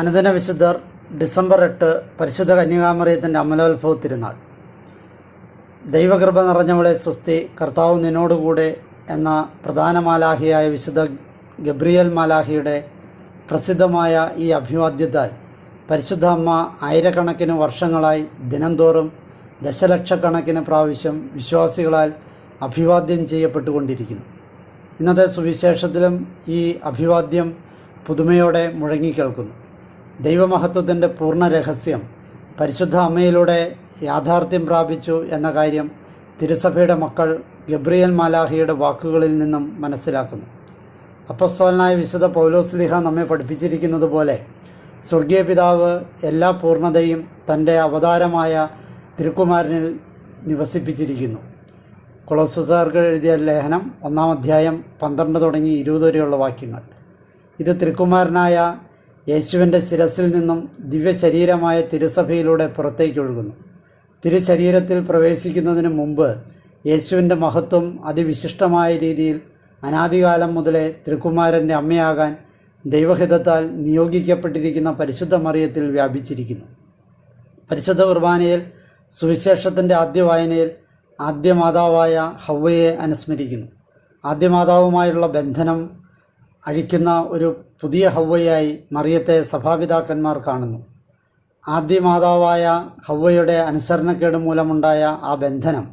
അനുദിന വിശുദ്ധർ ഡിസംബർ എട്ട് പരിശുദ്ധ കന്യകാമറിയത്തിന്റെ അമലോത്ഭവ തിരുനാൾ. ദൈവകൃപ നിറഞ്ഞവളെ സ്വസ്തി കർത്താവ് നിന്നോടുകൂടെ എന്ന പ്രധാന മാലാഹിയായ വിശുദ്ധ ഗബ്രിയൽ മാലാഹിയുടെ പ്രസിദ്ധമായ ഈ അഭിവാദ്യത്താൽ പരിശുദ്ധ അമ്മ ആയിരക്കണക്കിന് വർഷങ്ങളായി ദിനംതോറും ദശലക്ഷക്കണക്കിന് പ്രാവശ്യം വിശ്വാസികളാൽ അഭിവാദ്യം ചെയ്യപ്പെട്ടുകൊണ്ടിരിക്കുന്നു. ഇന്നത്തെ സുവിശേഷത്തിലും ഈ അഭിവാദ്യം പുതുമയോടെ മുഴങ്ങിക്കേൾക്കുന്നു. ദൈവമഹത്വത്തിന്റെ പൂർണ രഹസ്യം പരിശുദ്ധ അമ്മയിലൂടെ യാഥാർത്ഥ്യം പ്രാപിച്ചു എന്ന കാര്യം തിരുസഭയുടെ മക്കൾ ഗബ്രിയൽ മാലാഹിയുടെ വാക്കുകളിൽ നിന്നും മനസ്സിലാക്കുന്നു. അപ്പസ്തോലനായ വിശുദ്ധ പൗലോസ്ലിഹ നമ്മെ പഠിപ്പിച്ചിരിക്കുന്നത് പോലെ സ്വർഗീയ പിതാവ് എല്ലാ പൂർണതയും തന്റെ അവതാരമായ തിരുക്കുമാരനിൽ നിവസിപ്പിച്ചിരിക്കുന്നു. കൊളോസുസാർക്ക് എഴുതിയ ലേഖനം ഒന്നാം അധ്യായം പന്ത്രണ്ട് തുടങ്ങി ഇരുപത് വരെയുള്ള വാക്യങ്ങൾ. ഇത് തിരുക്കുമാരനായ യേശുവിന്റെ ശിരസിൽ നിന്നും ദിവ്യശരീരമായ തിരുസഭയിലൂടെ പുറത്തേക്കൊഴുകുന്നു തിരുശരീരത്തിൽ പ്രവേശിക്കുന്നതിന് മുമ്പ് യേശുവിന്റെ മഹത്വം അതിവിശിഷ്ടമായ രീതിയിൽ അനാദികാലം മുതലേ തൃക്കുമാരന്റെ അമ്മയാകാൻ ദൈവഹിതത്താൽ നിയോഗിക്കപ്പെട്ടിരിക്കുന്ന പരിശുദ്ധ മറിയത്തിൽ വ്യാപിച്ചിരിക്കുന്നു. പരിശുദ്ധ കുർബാനയിൽ സുവിശേഷത്തിന്റെ ആദ്യ വായനയിൽ ആദ്യ മാതാവായ ഹവ്വയെ അനുസ്മരിക്കുന്നു. ആദ്യമാതാവുമായുള്ള ബന്ധനം അഴിക്കുന്ന ഒരു പുതിയ ഹൗവയായി മറിയത്തെ സഭാപിതാക്കന്മാർ കാണുന്നു. ആദ്യ മാതാവായ ഹവ്വയുടെ അനുസരണക്കേട് മൂലമുണ്ടായ ആ ബന്ധനം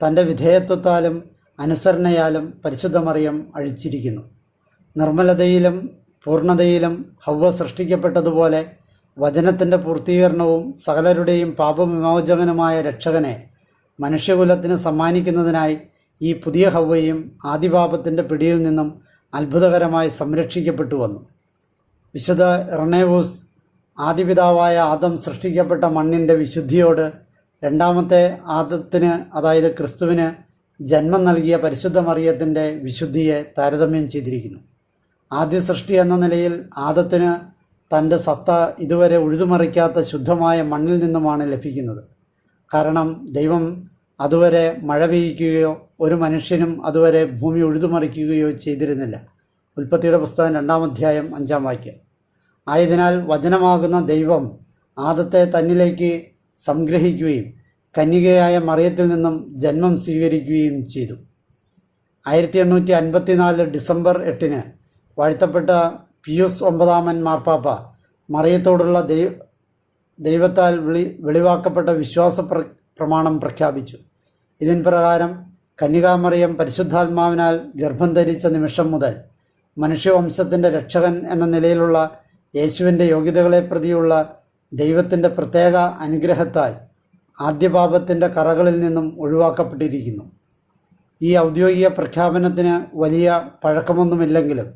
തന്റെ വിധേയത്വത്താലും അനുസരണയാലും പരിശുദ്ധ മറിയം അഴിച്ചിരിക്കുന്നു. നിർമ്മലതയിലും പൂർണതയിലും ഹൗവ സൃഷ്ടിക്കപ്പെട്ടതുപോലെ വചനത്തിന്റെ പൂർത്തീകരണവും സകലരുടെയും പാപവിമോചകനുമായ രക്ഷകനെ മനുഷ്യകുലത്തിന് സമ്മാനിക്കുന്നതിനായി ഈ പുതിയ ഹൗവയും ആദിപാപത്തിന്റെ പിടിയിൽ നിന്നും അത്ഭുതകരമായി സംരക്ഷിക്കപ്പെട്ടു വന്നു. വിശുദ്ധ റണേവൂസ് ആദിപിതാവായ ആദം സൃഷ്ടിക്കപ്പെട്ട മണ്ണിന്റെ വിശുദ്ധിയോട് രണ്ടാമത്തെ ആദത്തിന് അതായത് ക്രിസ്തുവിന് ജന്മം നൽകിയ പരിശുദ്ധ മറിയത്തിന്റെ വിശുദ്ധിയെ താരതമ്യം ചെയ്തിരിക്കുന്നു. ആദ്യ സൃഷ്ടി എന്ന നിലയിൽ ആദത്തിന് തന്റെ സത്ത ഇതുവരെ ഉഴുതുമറിക്കാത്ത ശുദ്ധമായ മണ്ണിൽ നിന്നുമാണ് ലഭിക്കുന്നത്. കാരണം ദൈവം അതുവരെ മഴ പെയ്യ്ക്കുകയോ ഒരു മനുഷ്യനും അതുവരെ ഭൂമി ഉഴുതുമറിക്കുകയോ ചെയ്തിരുന്നില്ല. ഉൽപ്പത്തിയുടെ പുസ്തകം രണ്ടാം അധ്യായം അഞ്ചാം വാക്യം. ആയതിനാൽ വചനമാകുന്ന ദൈവം ആദത്തെ തന്നിലേക്ക് സംഗ്രഹിക്കുകയും കന്യകയായ മറിയത്തിൽ നിന്നും ജന്മം സ്വീകരിക്കുകയും ചെയ്തു. ആയിരത്തി എണ്ണൂറ്റി അൻപത്തിനാല് ഡിസംബർ എട്ടിന് വാഴ്ത്തപ്പെട്ട പിയൂസ് ഒമ്പതാമൻ മാർപ്പാപ്പ മറിയത്തോടുള്ള ദൈവ ദൈവത്താൽ വിളി വെളിവാക്കപ്പെട്ട വിശ്വാസ പ്രമാണം പ്രഖ്യാപിച്ചു. ഇതിൻ പ്രകാരം കന്യകാമറിയം പരിശുദ്ധാത്മാവിനാൽ ഗർഭം ധരിച്ച നിമിഷം മുതൽ മനുഷ്യവംശത്തിന്റെ രക്ഷകൻ എന്ന നിലയിലുള്ള യേശുവിന്റെ യോഗ്യതകളെ പ്രതിയുള്ള ദൈവത്തിന്റെ പ്രത്യേക അനുഗ്രഹത്താൽ ആദ്യപാപത്തിന്റെ കറകളിൽ നിന്നും ഒഴിവാക്കപ്പെട്ടിരിക്കുന്നു. ഈ ഔദ്യോഗിക പ്രഖ്യാപനത്തിന് വലിയ പഴക്കമൊന്നുമില്ലെങ്കിലും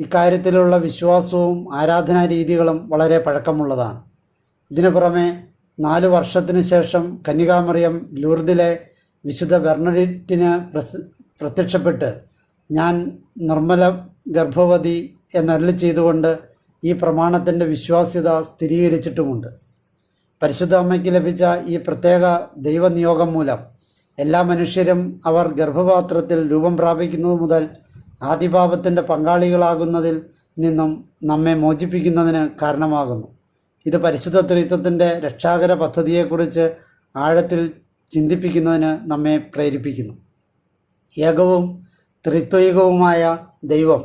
ഇക്കാര്യത്തിലുള്ള വിശ്വാസവും ആരാധനാ രീതികളും വളരെ പഴക്കമുള്ളതാണ്. ഇതിനു പുറമെ നാല് വർഷത്തിന് ശേഷം കന്യകാമറിയം ലൂർദിലെ വിശുദ്ധ ബെർണഡിറ്റിന് പ്രസ് പ്രത്യക്ഷപ്പെട്ട് ഞാൻ നിർമ്മല ഗർഭവതി എന്നരളി ചെയ്തുകൊണ്ട് ഈ പ്രമാണത്തിന്റെ വിശ്വാസ്യത സ്ഥിരീകരിച്ചിട്ടുമുണ്ട്. പരിശുദ്ധ അമ്മയ്ക്ക് ലഭിച്ച ഈ പ്രത്യേക ദൈവനിയോഗം മൂലം എല്ലാ മനുഷ്യരും അവർ ഗർഭപാത്രത്തിൽ രൂപം പ്രാപിക്കുന്നത് മുതൽ ആദിപാപത്തിന്റെ പങ്കാളികളാകുന്നതിൽ നിന്നും നമ്മെ മോചിപ്പിക്കുന്നതിന് കാരണമാകുന്നു. ഇത് പരിശുദ്ധ ത്രിത്വത്തിന്റെ രക്ഷാകര പദ്ധതിയെക്കുറിച്ച് ആഴത്തിൽ ചിന്തിപ്പിക്കുന്നതിന് നമ്മെ പ്രേരിപ്പിക്കുന്നു. ഏകവും ത്രിത്വികവുമായ ദൈവം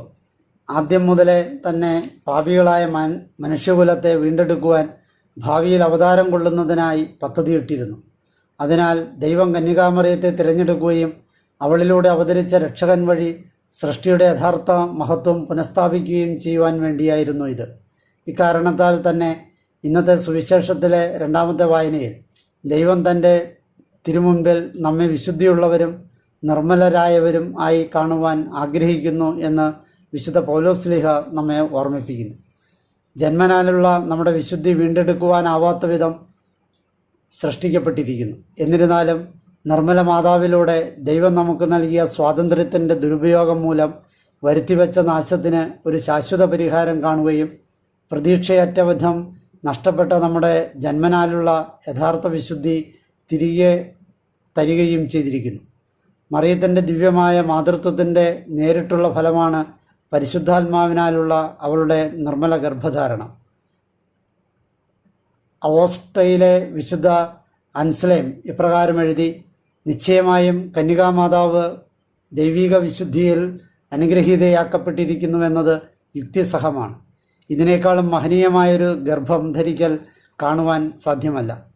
ആദ്യം മുതലേ തന്നെ പാപികളായ മൻ മനുഷ്യകുലത്തെ വീണ്ടെടുക്കുവാൻ ഭാവിയിൽ അവതാരം കൊള്ളുന്നതിനായി പദ്ധതിയിട്ടിരുന്നു. അതിനാൽ ദൈവം കന്യകാമറിയത്തെ തിരഞ്ഞെടുക്കുകയും അവളിലൂടെ അവതരിച്ച രക്ഷകൻ വഴി സൃഷ്ടിയുടെ യഥാർത്ഥ മഹത്വം പുനഃസ്ഥാപിക്കുകയും ചെയ്യുവാൻ വേണ്ടിയായിരുന്നു ഇത്. ഇക്കാരണത്താൽ തന്നെ ഇന്നത്തെ സുവിശേഷത്തിലെ രണ്ടാമത്തെ വായനയിൽ ദൈവം തന്റെ തിരുമുമ്പിൽ നമ്മെ വിശുദ്ധിയുള്ളവരും നിർമ്മലരായവരും ആയി കാണുവാൻ ആഗ്രഹിക്കുന്നു എന്ന് വിശുദ്ധ പൗലോസ്ലിഹ നമ്മെ ഓർമ്മിപ്പിക്കുന്നു. ജന്മനാലുള്ള നമ്മുടെ വിശുദ്ധി വീണ്ടെടുക്കുവാനാവാത്ത വിധം സൃഷ്ടിക്കപ്പെട്ടിരിക്കുന്നു. എന്നിരുന്നാലും നിർമ്മല മാതാവിലൂടെ ദൈവം നമുക്ക് നൽകിയ സ്വാതന്ത്ര്യത്തിന്റെ ദുരുപയോഗം മൂലം വരുത്തിവെച്ച നാശത്തിന് ഒരു ശാശ്വത പരിഹാരം കാണുകയും പ്രതീക്ഷയറ്റ വിധം നഷ്ടപ്പെട്ട നമ്മുടെ ജന്മനാലുള്ള യഥാർത്ഥ വിശുദ്ധി തിരികെ തരികയും ചെയ്തിരിക്കുന്നു. മറിയത്തിന്റെ ദിവ്യമായ മാതൃത്വത്തിന്റെ നേരിട്ടുള്ള ഫലമാണ് പരിശുദ്ധാത്മാവിനാലുള്ള അവളുടെ നിർമ്മല ഗർഭധാരണം. അവോസ്റ്റയിലെ വിശുദ്ധ അൻസ്ലേം ഇപ്രകാരം എഴുതി നിശ്ചയമായും കന്യകാമാതാവ് ദൈവിക വിശുദ്ധിയിൽ അനുഗ്രഹീതയാക്കപ്പെട്ടിരിക്കുന്നുവെന്നത് യുക്തിസഹമാണ്. ഇതിനേക്കാളും മഹനീയമായൊരു ഗർഭം ധരിക്കൽ കാണുവാൻ സാധ്യമല്ല.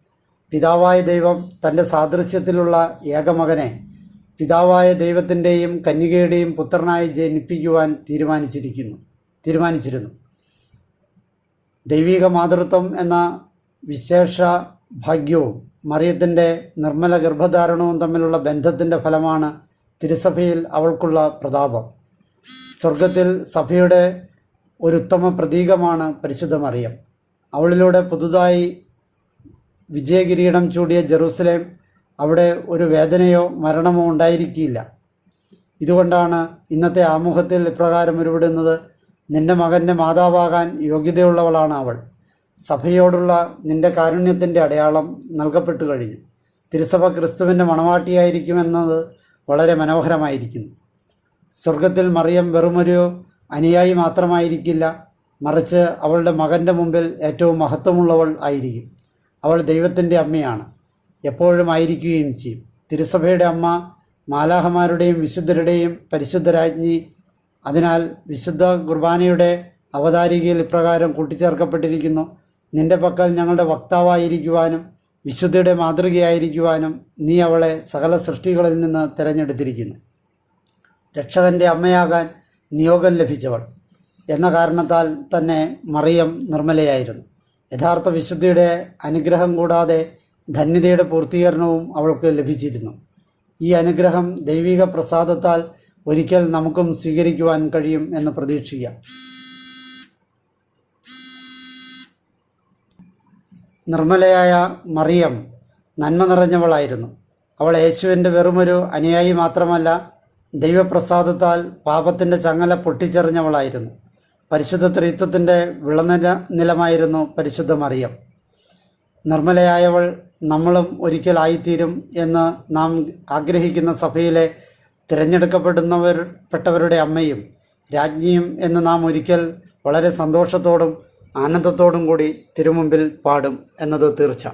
പിതാവായ ദൈവം തന്റെ സാദൃശ്യത്തിലുള്ള ഏകമകനെ പിതാവായ ദൈവത്തിന്റെയും കന്യകയുടെയും പുത്രനായി ജനിപ്പിക്കുവാൻ തീരുമാനിച്ചിരിക്കുന്നു തീരുമാനിച്ചിരുന്നു. ദൈവിക മാതൃത്വം എന്ന വിശേഷ ഭാഗ്യവും മറിയത്തിന്റെ നിർമ്മല ഗർഭധാരണവും തമ്മിലുള്ള ബന്ധത്തിന്റെ ഫലമാണ് തിരുസഭയിൽ അവൾക്കുള്ള പ്രതാപം. സ്വർഗത്തിൽ സഭയുടെ ഒരു ഉത്തമ പ്രതീകമാണ് പരിശുദ്ധ മറിയം. അവളിലൂടെ പുതുതായി വിജയകിരീടം ചൂടിയ ജെറൂസലേം അവിടെ ഒരു വേദനയോ മരണമോ ഉണ്ടായിരിക്കില്ല ഇതുകൊണ്ടാണ് ഇന്നത്തെ ആമുഖത്തിൽ ഇപ്രകാരം ഉരുവിടുന്നത് നിന്റെ മകന്റെ മാതാവാകാൻ യോഗ്യതയുള്ളവളാണ് അവൾ. സഭയോടുള്ള നിന്റെ കാരുണ്യത്തിന്റെ അടയാളം നൽകപ്പെട്ടു കഴിഞ്ഞു. തിരുസഭ ക്രിസ്തുവിന്റെ മണവാട്ടിയായിരിക്കുമെന്നത് വളരെ മനോഹരമായിരിക്കുന്നു. സ്വർഗത്തിൽ മറിയം വെറുമൊരു അനുയായി മാത്രമായിരിക്കില്ല. മറിച്ച് അവളുടെ മകന്റെ മുമ്പിൽ ഏറ്റവും മഹത്വമുള്ളവൾ ആയിരിക്കും. അവൾ ദൈവത്തിന്റെ അമ്മയാണ്. എപ്പോഴും ആയിരിക്കുകയും ചെയ്യും. തിരുസഭയുടെ അമ്മ മാലാഹമാരുടെയും വിശുദ്ധരുടെയും പരിശുദ്ധരാജ്ഞി. അതിനാൽ വിശുദ്ധ കുർബാനയുടെ അവതാരികയിൽ ഇപ്രകാരം കൂട്ടിച്ചേർക്കപ്പെട്ടിരിക്കുന്നു. നിന്റെ പക്കൽ ഞങ്ങളുടെ വക്താവായിരിക്കുവാനും വിശുദ്ധയുടെ മാതൃകയായിരിക്കുവാനും നീ അവളെ സകല സൃഷ്ടികളിൽ നിന്ന് തിരഞ്ഞെടുത്തിരിക്കുന്നു. രക്ഷകന്റെ അമ്മയാകാൻ നിയോഗം ലഭിച്ചവൾ. എന്ന കാരണത്താൽ തന്നെ മറിയം നിർമ്മലയായിരുന്നു. യഥാർത്ഥ വിശുദ്ധിയുടെ അനുഗ്രഹം കൂടാതെ ധന്യതയുടെ പൂർത്തീകരണവും അവൾക്ക് ലഭിച്ചിരുന്നു. ഈ അനുഗ്രഹം ദൈവിക പ്രസാദത്താൽ ഒരിക്കൽ നമുക്കും സ്വീകരിക്കുവാൻ കഴിയും എന്ന് പ്രതീക്ഷിക്കാം. നിർമ്മലയായ മറിയം നന്മ നിറഞ്ഞവളായിരുന്നു. അവൾ യേശുവിന്റെ വെറുമൊരു അനുയായി മാത്രമല്ല ദൈവപ്രസാദത്താൽ പാപത്തിന്റെ ചങ്ങല പൊട്ടിച്ചെറിഞ്ഞവളായിരുന്നു. പരിശുദ്ധ ത്രിത്വത്തിന്റെ വിളനില നിലമായിരുന്നു പരിശുദ്ധ മറിയം. നിർമ്മലയായവൾ നമ്മളും ഒരിക്കലായിത്തീരും എന്ന് നാം ആഗ്രഹിക്കുന്ന സഭയിലെ തിരഞ്ഞെടുക്കപ്പെടുന്നവർ പെട്ടവരുടെ അമ്മയും രാജ്ഞിയും എന്ന് നാം ഒരിക്കൽ വളരെ സന്തോഷത്തോടും ആനന്ദത്തോടും കൂടി തിരുമുമ്പിൽ പാടും എന്നത് തീർച്ച.